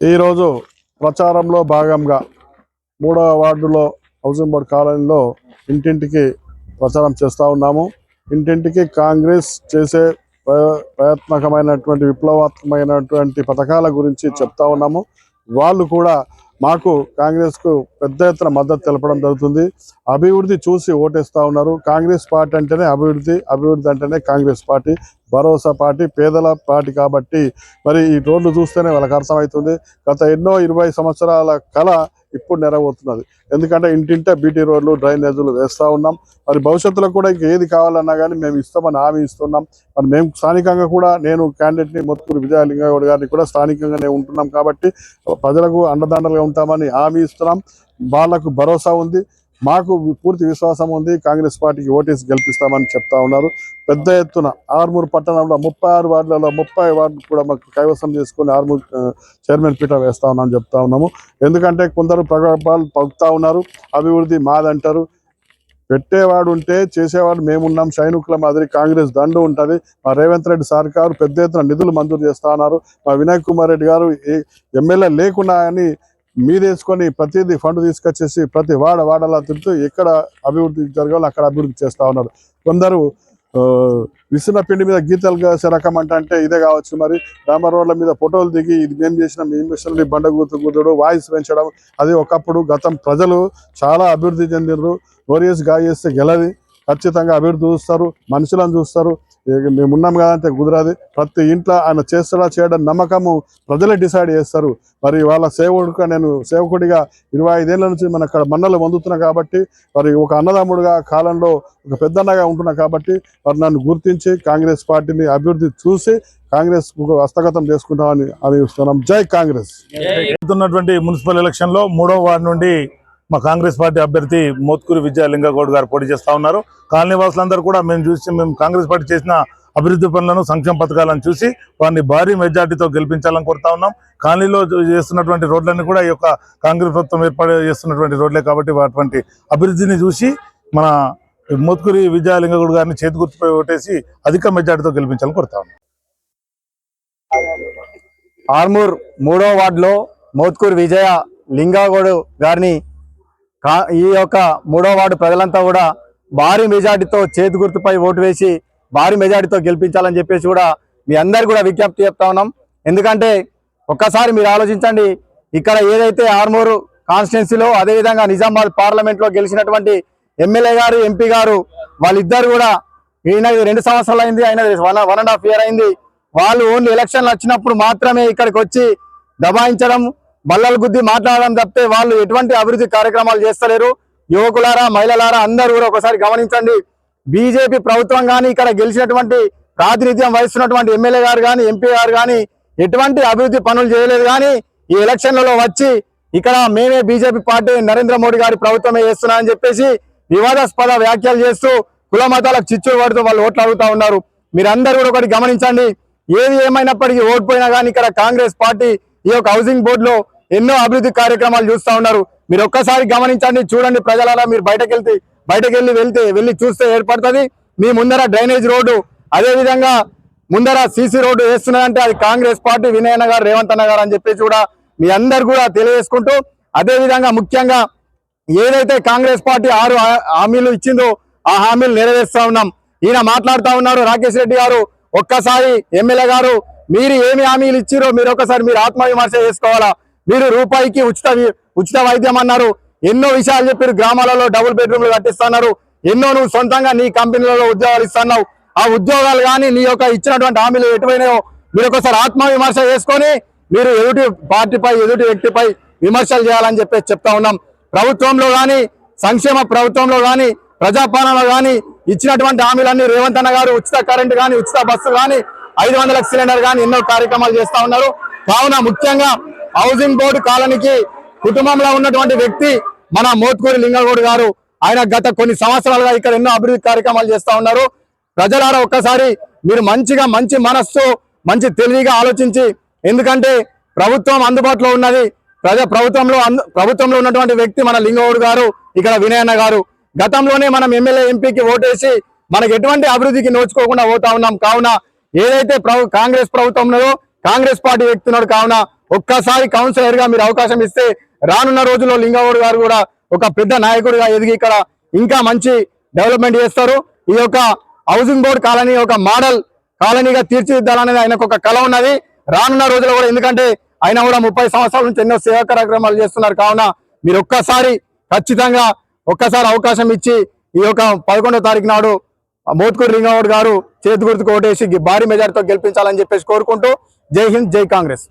ఈరోజు ప్రచారంలో భాగంగా మూడవ వార్డులో హౌసింగ్ బోర్డ్ కాలనీలో ఇంటింటికి ప్రచారం చేస్తూ ఉన్నాము. ఇంటింటికి కాంగ్రెస్ చేసే ప్రయత్నకమైనటువంటి విప్లవాత్మకమైనటువంటి పథకాల గురించి చెప్తా ఉన్నాము. వాళ్ళు కూడా మాకు కాంగ్రెస్కు పెద్ద ఎత్తున మద్దతు తెలపడం జరుగుతుంది. అభివృద్ధి చూసి ఓటేస్తూ ఉన్నారు. కాంగ్రెస్ పార్టీ అంటేనే అభివృద్ధి అభివృద్ధి అంటేనే కాంగ్రెస్ పార్టీ. భరోసా పార్టీ పేదల పార్టీ కాబట్టి మరి ఈ రోడ్లు చూస్తేనే వాళ్ళకి అర్థమవుతుంది. గత ఎన్నో ఇరవై సంవత్సరాల కళ ఇప్పుడు నెరవేరుతున్నది. ఎందుకంటే ఇంటింటే బీటీ రోడ్లు డ్రైనేజీలు వేస్తూ ఉన్నాం. మరి భవిష్యత్తులో కూడా ఇంక ఏది కావాలన్నా కానీ మేము ఇస్తామని హామీ ఇస్తున్నాం. మరి మేము స్థానికంగా కూడా నేను క్యాండిడేట్ని మొత్తుకూరు విజయలింగగౌడ్ గారిని కూడా స్థానికంగానే ఉంటున్నాం కాబట్టి ప్రజలకు అండదండలుగా ఉంటామని హామీ ఇస్తున్నాం. వాళ్ళకు భరోసా ఉంది. మాకు పూర్తి విశ్వాసం ఉంది. కాంగ్రెస్ పార్టీకి ఓటేసి గెలిపిస్తామని చెప్తా ఉన్నారు. పెద్ద ఎత్తున ఆర్మూర్ పట్టణంలో ముప్పై ఆరు వార్డులలో ముప్పై వార్డులు కూడా మాకు కైవసం చేసుకుని ఆర్మూర్ చైర్మన్ పీఠ వేస్తా ఉన్నామని చెప్తా ఉన్నాము. ఎందుకంటే కొందరు ప్రగల్భాలు పలుకుతా ఉన్నారు. అభివృద్ధి మాదంటారు. పెట్టేవాడు ఉంటే చేసేవాడు మేమున్నాం. సైనికుల మాదిరి కాంగ్రెస్ దండు ఉంటుంది. మా రేవంత్ రెడ్డి సర్కారు పెద్ద ఎత్తున నిధులు మంజూరు చేస్తా ఉన్నారు. మా వినాయక్ కుమార్ రెడ్డి గారు ఏ- ఎమ్మెల్యే లేకున్నా అని మీదేసుకొని ప్రతిదీ ఫండ్ తీసుకొచ్చేసి ప్రతి వాడ వాడలా తింటూ ఎక్కడ అభివృద్ధి జరగాలో అక్కడ అభివృద్ధి చేస్తా ఉన్నారు. కొందరు విసిన పిండి మీద గీతలు కాసే రకం అంటే అంటే ఇదే కావచ్చు మరి. రామ రోడ్ల మీద ఫోటోలు దిగి ఇది మేము చేసిన మేము చేసిన బండ గుర్తు కూతుడు వాయిస్ పెంచడం. అది ఒకప్పుడు గతం ప్రజలు చాలా అభివృద్ధి చెందినరు నోరియస్ గాయేస్తే గెలది. ఖచ్చితంగా అభివృద్ధి చూస్తారు. మనుషులను చూస్తారు. ఇక మేము ఉన్నాం కదంటే కుదరది. ప్రతి ఇంట్లో ఆయన చేస్తాడా చేయడం నమ్మకము ప్రజలే డిసైడ్ చేస్తారు. మరి వాళ్ళ సేవకుడిగా నేను సేవకుడిగా ఇరవై ఐదేళ్ళ నుంచి మన అక్కడ మన్నలు పొందుతున్నా కాబట్టి మరి ఒక అన్నదమ్ముడుగా కాలంలో ఒక పెద్దన్నగా ఉంటున్నా కాబట్టి మరి నన్ను గుర్తించి కాంగ్రెస్ పార్టీని అభివృద్ధి చూసి కాంగ్రెస్ హస్తగతం చేసుకుంటామని అని ఇస్తున్నాం జై కాంగ్రెస్. జరుగుతున్నటువంటి మున్సిపల్ ఎలక్షన్లో వార్డు నుండి మా కాంగ్రెస్ పార్టీ అభ్యర్థి మోత్కూరి విజయలింగగౌడ్ గారు పోటీ చేస్తా ఉన్నారు. కాలనీవాసులందరూ కూడా మేము చూసి మేము కాంగ్రెస్ పార్టీ చేసిన అభివృద్ధి పనులను సంక్షేమ పథకాలను చూసి వారిని భారీ మెజార్టీతో గెలిపించాలని కోరుతా ఉన్నాం. కాలనీలో చేస్తున్నటువంటి రోడ్లన్నీ కూడా ఈ యొక్క కాంగ్రెస్ ప్రభుత్వం ఏర్పాటు చేస్తున్నటువంటి రోడ్లే కాబట్టి అటువంటి అభివృద్ధిని చూసి మన మోత్కూరి విజయలింగగౌడ్ గారిని చేతి గుర్తుపై ఓటేసి అధిక మెజార్టీతో గెలిపించాలని కోరుతా ఉన్నాం. ఆర్మూర్ మూడో వార్డులో మోత్కూరి విజయ లింగాగౌడ్ గారిని కా- ఈ యొక్క మూడో వార్డు ప్రజలంతా కూడా భారీ మెజార్టీతో చేతి గుర్తుపై ఓటు వేసి భారీ మెజార్టీతో గెలిపించాలని చెప్పేసి కూడా మీ అందరు కూడా విజ్ఞప్తి చెప్తా ఉన్నాం. ఎందుకంటే ఒక్కసారి మీరు ఆలోచించండి ఇక్కడ ఏదైతే ఆర్మూరు కాన్స్టిట్యున్సీలో అదేవిధంగా నిజామాబాద్ పార్లమెంట్లో గెలిచినటువంటి ఎమ్మెల్యే గారు ఎంపీ గారు వాళ్ళిద్దరు కూడా ఈయన రెండు సంవత్సరాలు అయింది ఆయన one one and half year అయింది. వాళ్ళు ఓన్లీ ఎలక్షన్లు వచ్చినప్పుడు మాత్రమే ఇక్కడికి వచ్చి దబాయించడం బల్లలు గుద్ది మాట్లాడడం తప్పితే వాళ్ళు ఎటువంటి అభివృద్ధి కార్యక్రమాలు చేస్తలేరు. యువకులారా మహిళలారా అందరూ కూడా ఒకసారి గమనించండి. బీజేపీ ప్రభుత్వం కానీ ఇక్కడ గెలిచినటువంటి ప్రాతినిధ్యం వహిస్తున్నటువంటి ఎమ్మెల్యే గారు కానీ ఎంపీ గారు కానీ ఎటువంటి అభివృద్ధి పనులు చేయలేదు కానీ ఈ ఎలక్షన్లలో వచ్చి ఇక్కడ మేమే బీజేపీ పార్టీ నరేంద్ర మోడీ గారి ప్రభుత్వమే చేస్తున్నామని చెప్పేసి వివాదాస్పద వ్యాఖ్యలు చేస్తూ కుల మతాలకు చిచ్చు పడుతూ వాళ్ళు ఓట్లు అడుగుతా ఉన్నారు. మీరందరూ కూడా ఒకటి గమనించండి. ఏది ఏమైనప్పటికీ ఓడిపోయినా కానీ ఇక్కడ కాంగ్రెస్ పార్టీ ఈ యొక్క హౌసింగ్ బోర్డులో ఎన్నో అభివృద్ధి కార్యక్రమాలు చూస్తూ ఉన్నారు. మీరు ఒక్కసారి గమనించండి చూడండి ప్రజలారా మీరు బయటకు వెళ్తే బయటకు వెళ్ళి వెళ్తే వెళ్ళి చూస్తే ఏర్పడుతుంది. మీ ముందర డ్రైనేజ్ రోడ్డు అదేవిధంగా ముందర సీసీ రోడ్డు వేస్తున్నదంటే అది కాంగ్రెస్ పార్టీ వినయన గారు రేవంత్ అన్న గారు అని చెప్పేసి కూడా మీ అందరు కూడా తెలియజేసుకుంటూ అదేవిధంగా ముఖ్యంగా ఏదైతే కాంగ్రెస్ పార్టీ ఆరు హా- హామీలు ఇచ్చిందో ఆ హామీలు నెరవేరుస్తా ఉన్నాం. ఈయన మాట్లాడుతూ ఉన్నారు రాకేష్ రెడ్డి గారు. ఒక్కసారి ఎమ్మెల్యే గారు మీరు ఏమి హామీలు ఇచ్చిరో మీరు ఒకసారి మీరు ఆత్మవిమర్శ చేసుకోవాలా? మీరు రూపాయికి ఉచిత ఉచిత వైద్యం అన్నారు. ఎన్నో విషయాలు చెప్పారు. గ్రామాలలో డబుల్ బెడ్రూమ్లు కట్టిస్తున్నారు. ఎన్నో నువ్వు సొంతంగా నీ కంపెనీలలో ఉద్యోగాలు ఇస్తున్నావు. ఆ ఉద్యోగాలు కానీ నీ యొక్క ఇచ్చినటువంటి హామీలు ఎటువైనాయో మీరు ఒకసారి ఆత్మవిమర్శ చేసుకొని మీరు ఎదుటి పార్టీపై ఎదుటి వ్యక్తిపై విమర్శలు చేయాలని చెప్పేసి చెప్తా ఉన్నాం. ప్రభుత్వంలో కానీ సంక్షేమ ప్రభుత్వంలో కానీ ప్రజాపాలనలో కానీ ఇచ్చినటువంటి హామీలన్నీ రేవంత్ అన్న గారు ఉచిత కరెంట్ కానీ ఉచిత బస్సు కానీ ఐదు వందల సిలిండర్ గాని ఎన్నో కార్యక్రమాలు చేస్తా ఉన్నారు. కావున ముఖ్యంగా హౌసింగ్ బోర్డు కాలనీకి కుటుంబంలో ఉన్నటువంటి వ్యక్తి మన మోత్కూరి లింగగౌడ్ గారు ఆయన గత కొన్ని సంవత్సరాలుగా ఇక్కడ ఎన్నో అభివృద్ధి కార్యక్రమాలు చేస్తా ఉన్నారు. ప్రజలారా ఒక్కసారి మీరు మంచిగా మంచి మనస్సు మంచి తెలివిగా ఆలోచించి ఎందుకంటే ప్రభుత్వం అందుబాటులో ఉన్నది. ప్రజా ప్రభుత్వంలో అంద- ప్రభుత్వంలో ఉన్నటువంటి వ్యక్తి మన లింగవుడు గారు ఇక్కడ వినయన్న గారు. గతంలోనే మనం ఎమ్మెల్యే ఎంపీకి ఓటేసి మనకు ఎటువంటి అభివృద్ధికి నోచుకోకుండా పోతా ఉన్నాం. కావున ఏదైతే ప్రభు కాంగ్రెస్ ప్రభుత్వం ఉన్నదో కాంగ్రెస్ పార్టీ వ్యక్తున్నాడు కావున ఒక్కసారి కౌన్సిలర్గా మీరు అవకాశం ఇస్తే రానున్న రోజుల్లో లింగవోడు గారు కూడా ఒక పెద్ద నాయకుడిగా ఎదిగి ఇక్కడ ఇంకా మంచి డెవలప్మెంట్ చేస్తారు. ఈ యొక్క హౌసింగ్ బోర్డ్ కాలనీ ఒక మోడల్ కాలనీగా తీర్చిదిద్దాలనేది ఆయనకు ఒక కళ ఉన్నది. రానున్న రోజుల్లో కూడా ఎందుకంటే ఆయన కూడా ముప్పై సంవత్సరాల నుంచి ఎన్నో సేవా కార్యక్రమాలు చేస్తున్నారు కావున మీరు ఒక్కసారి ఖచ్చితంగా ఒక్కసారి అవకాశం ఇచ్చి ఈ యొక్క పదకొండో తారీఖు నాడు మోత్కూరు లింగౌడ్ గారు చేతి గుర్తు కోటేసి భారీ మెజార్టీతో గెలిపించాలని చెప్పేసి కోరుకుంటూ జై హింద్ జై కాంగ్రెస్.